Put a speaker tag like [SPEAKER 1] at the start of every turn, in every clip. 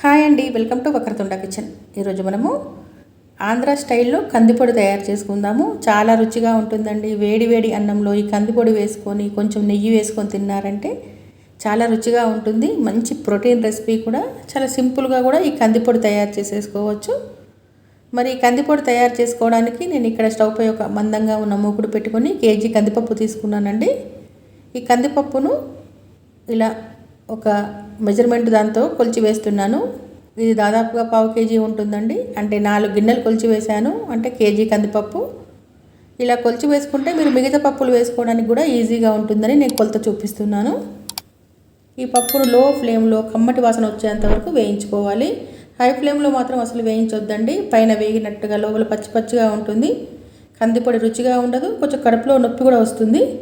[SPEAKER 1] Hi అండి welcome to Vakratunda kitchen. ఈరోజు మనము ఆంధ్ర స్టైల్లో కందిపొడి తయారు చేసుకుందాము. చాలా రుచిగా ఉంటుందండి. వేడి వేడి అన్నంలో ఈ కందిపొడి వేసుకొని కొంచెం నెయ్యి వేసుకొని తిన్నారంటే చాలా రుచిగా ఉంటుంది. మంచి ప్రోటీన్ రెసిపీ కూడా. చాలా సింపుల్గా కూడా ఈ కందిపొడి తయారు చేసేసుకోవచ్చు. మరి ఈ కందిపొడి తయారు చేసుకోవడానికి నేను ఇక్కడ స్టవ్ పై ఒక మందంగా ఉన్న మూకుడు పెట్టుకొని కేజీ కందిపప్పు తీసుకున్నానండి. ఈ కందిపప్పును ఇలా ఒక మెజర్మెంట్ దాంతో కొలిచి వేస్తున్నాను. ఇది దాదాపుగా పావు కేజీ ఉంటుందండి. అంటే నాలుగు గిన్నెలు కొలిచి వేశాను. అంటే కేజీ కందిపప్పు. ఇలా కొలిచి వేసుకుంటే మీరు మిగతా పప్పులు వేసుకోవడానికి కూడా ఈజీగా ఉంటుందని నేను కొలత చూపిస్తున్నాను. ఈ పప్పును లో ఫ్లేమ్లో కమ్మటి వాసన వచ్చేంత వరకు వేయించుకోవాలి. హై ఫ్లేమ్లో మాత్రం అసలు వేయించొద్దండి. పైన వేగినట్టుగా లోపల పచ్చి పచ్చిగా ఉంటుంది. కందిపొడి రుచిగా ఉండదు. కొంచెం కడుపులో నొప్పి కూడా వస్తుంది.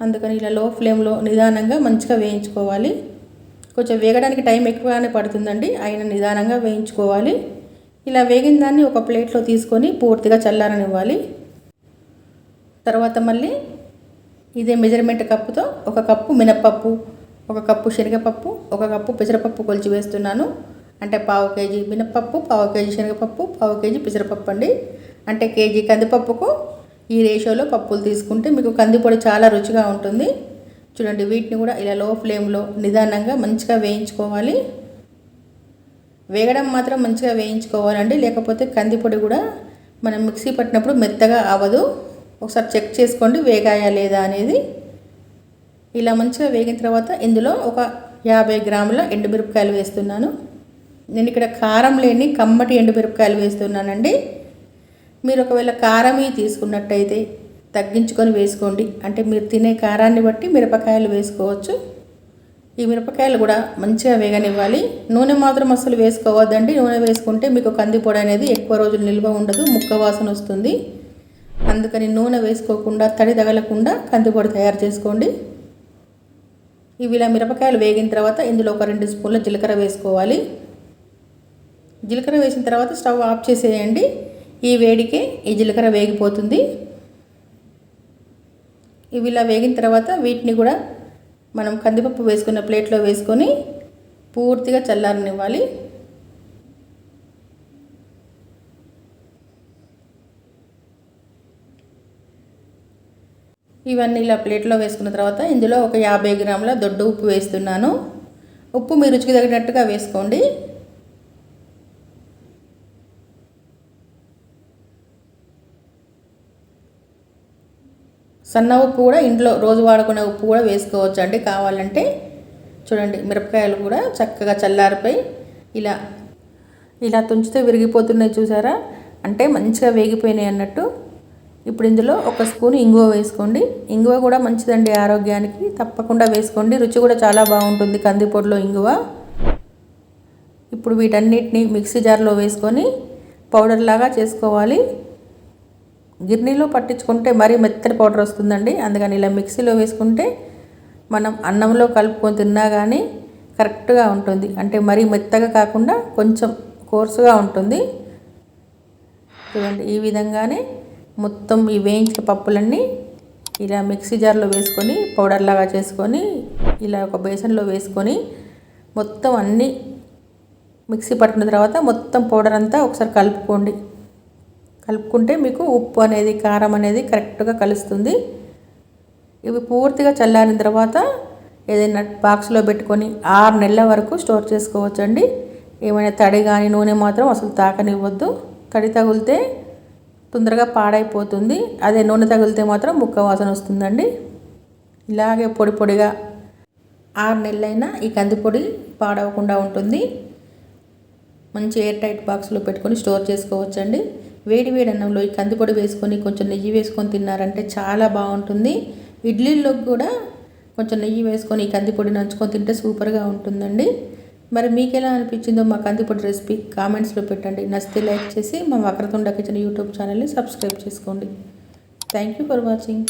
[SPEAKER 1] అందుకని ఇలా లో ఫ్లేమ్లో నిదానంగా మంచిగా వేయించుకోవాలి. కొంచెం వేగడానికి టైం ఎక్కువగానే పడుతుందండి. అయినా నిదానంగా వేయించుకోవాలి. ఇలా వేగిన దాన్ని ఒక ప్లేట్లో తీసుకొని పూర్తిగా చల్లారనివ్వాలి. తర్వాత మళ్ళీ ఇదే మెజర్మెంట్ కప్పుతో ఒక కప్పు మినప్పప్పు ఒక కప్పు శనగపప్పు ఒక కప్పు పెసరపప్పు కొలిచి వేస్తున్నాను. అంటే పావు కేజీ మినప్పప్పు పావు కేజీ శనగపప్పు పావు కేజీ పెసరపప్పు అండి. అంటే కేజీ కందిపప్పుకు ఈ రేషియోలో పప్పులు తీసుకుంటే మీకు కందిపొడి చాలా రుచిగా ఉంటుంది. చూడండి వీటిని కూడా ఇలా లో ఫ్లేమ్లో నిదానంగా మంచిగా వేయించుకోవాలి. వేగడం మాత్రం మంచిగా వేయించుకోవాలండి లేకపోతే కందిపొడి కూడా మనం మిక్సీ పట్టినప్పుడు మెత్తగా అవ్వదు. ఒకసారి చెక్ చేసుకోండి వేగాయా లేదా అనేది. ఇలా మంచిగా వేగిన తర్వాత ఇందులో ఒక యాభై గ్రాముల ఎండుమిరపకాయలు వేస్తున్నాను. నేను ఇక్కడ కారం లేని కమ్మటి ఎండుమిరపకాయలు వేస్తున్నానండి. మీరు ఒకవేళ కారమీ తీసుకున్నట్టయితే తగ్గించుకొని వేసుకోండి. అంటే మీరు తినే కారాన్ని బట్టి మిరపకాయలు వేసుకోవచ్చు. ఈ మిరపకాయలు కూడా మంచిగా వేగనివ్వాలి. నూనె మాత్రం అసలు వేసుకోవద్దండి. నూనె వేసుకుంటే మీకు కందిపొడి అనేది ఎక్కువ రోజులు నిల్వ ఉండదు. ముక్క వాసన వస్తుంది. అందుకని నూనె వేసుకోకుండా తడి తగలకుండా కందిపొడి తయారు చేసుకోండి. ఇవి ఇలా మిరపకాయలు వేగిన తర్వాత ఇందులో ఒక రెండు స్పూన్ల జీలకర్ర వేసుకోవాలి. జీలకర్ర వేసిన తర్వాత స్టవ్ ఆఫ్ చేసేయండి. ఈ వేడికే ఈ జీలకర్ర వేగిపోతుంది. ఇవి ఇలా వేగిన తర్వాత వీటిని కూడా మనం కందిపప్పు వేసుకున్న ప్లేట్లో వేసుకొని పూర్తిగా చల్లారనివ్వాలి. ఇవన్నీ ఇలా ప్లేట్లో వేసుకున్న తర్వాత ఇందులో ఒక యాభై గ్రాముల దొడ్డు ఉప్పు వేస్తున్నాను. ఉప్పు మీ రుచికి తగినట్టుగా వేసుకోండి. సన్న ఉప్పు కూడా ఇంట్లో రోజు వాడుకునే ఉప్పు కూడా వేసుకోవచ్చు అండి. కావాలంటే చూడండి మిరపకాయలు కూడా చక్కగా చల్లారిపోయి ఇలా ఇలా తుంచితే విరిగిపోతున్నాయి చూసారా? అంటే మంచిగా వేగిపోయినాయి అన్నట్టు. ఇప్పుడు ఇందులో ఒక స్పూన్ ఇంగువ వేసుకోండి. ఇంగువ కూడా మంచిదండి ఆరోగ్యానికి. తప్పకుండా వేసుకోండి. రుచి కూడా చాలా బాగుంటుంది కందిపొడిలో ఇంగువ. ఇప్పుడు వీటన్నిటిని మిక్సీ జార్లో వేసుకొని పౌడర్ లాగా చేసుకోవాలి. గిర్నీలో పట్టించుకుంటే మరీ మెత్తటి పౌడర్ వస్తుందండి. అందుకని ఇలా మిక్సీలో వేసుకుంటే మనం అన్నంలో కలుపుకొని తిన్నా కానీ కరెక్ట్గా ఉంటుంది. అంటే మరీ మెత్తగా కాకుండా కొంచెం కోర్సుగా ఉంటుంది. చూడండి ఈ విధంగానే మొత్తం ఈ వేయించిన పప్పులన్నీ ఇలా మిక్సీ జార్లో వేసుకొని పౌడర్ లాగా చేసుకొని ఇలా ఒక బేసన్లో వేసుకొని మొత్తం అన్నీ మిక్సీ పట్టిన తర్వాత మొత్తం పౌడర్ అంతా ఒకసారి కలుపుకోండి. కలుపుకుంటే మీకు ఉప్పు అనేది కారం అనేది కరెక్ట్గా కలుస్తుంది. ఇవి పూర్తిగా చల్లారిన తర్వాత ఏదైనా బాక్స్లో పెట్టుకొని ఆరు నెలల వరకు స్టోర్ చేసుకోవచ్చండి. ఏమైనా తడి కానీ నూనె మాత్రం అసలు తాకనివ్వద్దు. తడి తగిలితే తొందరగా పాడైపోతుంది. అదే నూనె తగిలితే మాత్రం ముక్క వాసన వస్తుందండి. ఇలాగే పొడి పొడిగా ఆరు నెలలైనా ఈ కందిపొడి పాడవకుండా ఉంటుంది. మంచి ఎయిర్ టైట్ బాక్స్లో పెట్టుకొని స్టోర్ చేసుకోవచ్చండి. వేడి వేడి అన్నంలో ఈ కందిపొడి వేసుకొని కొంచెం నెయ్యి వేసుకొని తిన్నారంటే చాలా బాగుంటుంది. ఇడ్లీల్లో కూడా కొంచెం నెయ్యి వేసుకొని ఈ కందిపొడి నంచుకొని తింటే సూపర్గా ఉంటుందండి. మరి మీకు ఎలా అనిపించిందో మా కందిపొడి రెసిపీ కామెంట్స్లో పెట్టండి. నచ్చితే లైక్ చేసి మా వక్రతుండ కిచెన్ యూట్యూబ్ ఛానల్ని సబ్స్క్రైబ్ చేసుకోండి. Thank you for watching.